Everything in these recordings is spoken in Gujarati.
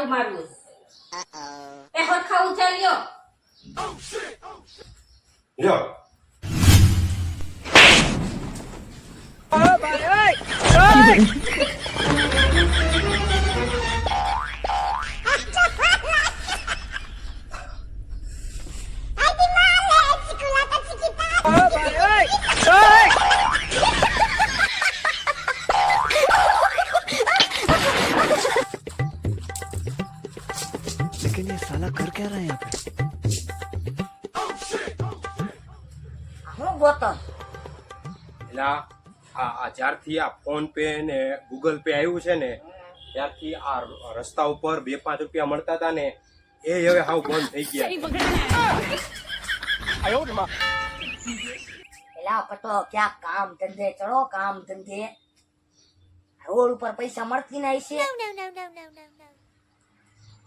ઝાડુ મારવું એ હરખા ઉચાલ્યો લ્યો लेकिन ये साला कर क्या रहा है यहाँ पे હું ગોતો એટલે આ આ જ્યારથી આ ફોન પે ને ગૂગલ પે આવ્યું છે ને ત્યારથી આ ર- રસ્તા ઉપર બે પાંચ રૂપિયા મળતા હતા ને એ હવે હાવ બંધ થઈ ગયા એલા પટો ક્યાં કામ ધંધે ચડો કામ ધંધે રોડ ઉપર પૈસા મળતી નહીં છે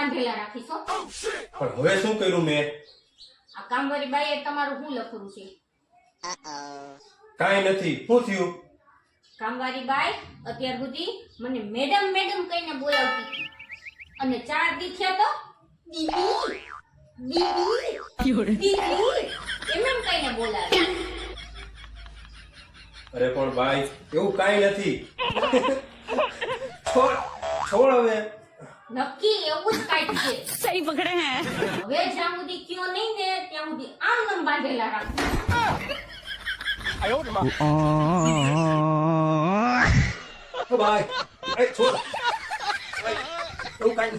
બાંધેલા રાખીશો. પણ હવે શું કર્યું મેં? આ કામવાળી બાઈએ તમારું શું લખવું છે? કાંઈ નથી. શું થયું? કામવાળી બાઈ અત્યાર સુધી મને મેડમ મેડમ કહીને બોલાવતી. હતી. અને ચાર દી થયા તો? દીદી? દીદી? દીદી? એમ એમ કહીને બોલાવે. અરે પણ ભાઈ એવું કઈ નથી. છોડ છોડ હવે. નક્કી એવું જ કાઢી દે સહી પકડે હે. હવે જ્યાં સુધી કયો નહીં ને ત્યાં સુધી આમ નમ બાંધેલા રાખો. ઓ ભાઈ એ છોડ. હું કાઈ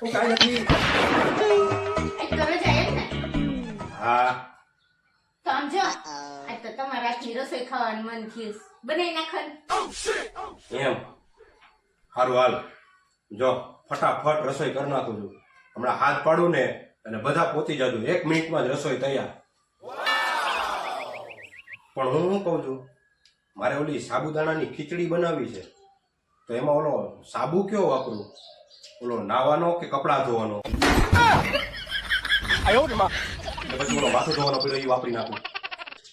હું કાઈ નથી. ને? હા. તો તમારા રસોઈ ખાવાનું મન થયું. બનાવી નાખો એમ. હારું હાલ. જો ફટાફટ રસોઈ કરી નાખું છું. હમણાં હાથ પાડું ને અને બધા પહોંચી જાજો. એક મિનિટમાં જ રસોઈ તૈયાર. પણ હું શું કહું છું? મારે ઓલી સાબુદાણાની ખીચડી બનાવવી છે. તો એમાં ઓલો સાબુ કયો વાપરું? ઓલો નાવાનો કે કપડાં ધોવાનો? કે પછી ઓલો માથું ધોવાનો પેલો એ વાપરી નાખું.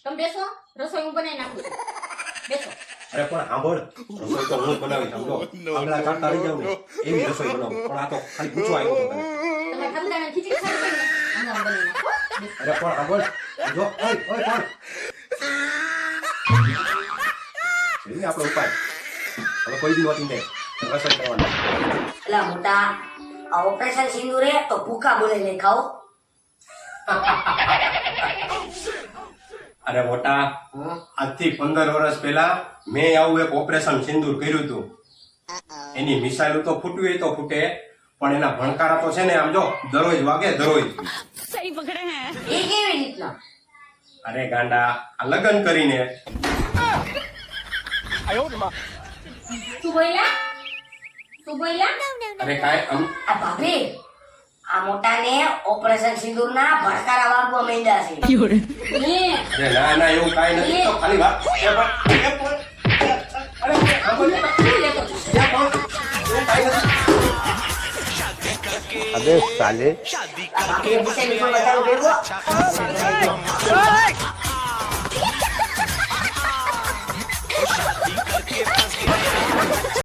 તમે બેસો. રસોઈ હું બનાવી નાખું બેસો. અરે પણ સાંભળ રસોઈ તો હું બનાવી સમજો આંગળા કાઢતા રહી જાઉં ને. એવી રસોઈ બનાવું. પણ આ તો ખાલી પૂછવા આવ્યો હતો ને. અરે પણ સાંભળ જો ઓય ઓય પણ જોઈએ આપણો ઉપાય. હવે કોઈ દી વાતી નહીં. રસોઈ કરવાની. એટલે મોટા આ ઓપરેશન સિંદુરે તો ભૂખા બોલે નહીં ખાઓ. અરે મોટા આજથી પંદર વર્ષ પહેલા મેં આવું એક ઓપરેશન સિંદૂર કર્યું હતું. એની મિસાઇલ તો ફૂટવી હોય તો ફૂટે પણ એના ભણકારા તો છે ને આમ જો દરરોજ વાગે દરરોજ. એ કેવી રીતના? અરે ગાંડા આ લગ્ન કરીને. તું બોલ્યા? તું બોલ્યા? અરે કાંઈ આ ભાભી આ મોટાને ઓપરેશન સિંદૂરના ભડકારા વાગવા માંડ્યા છે ના ના એવું કાઈ નથી તો સાલે શાદી કરકે બતાવો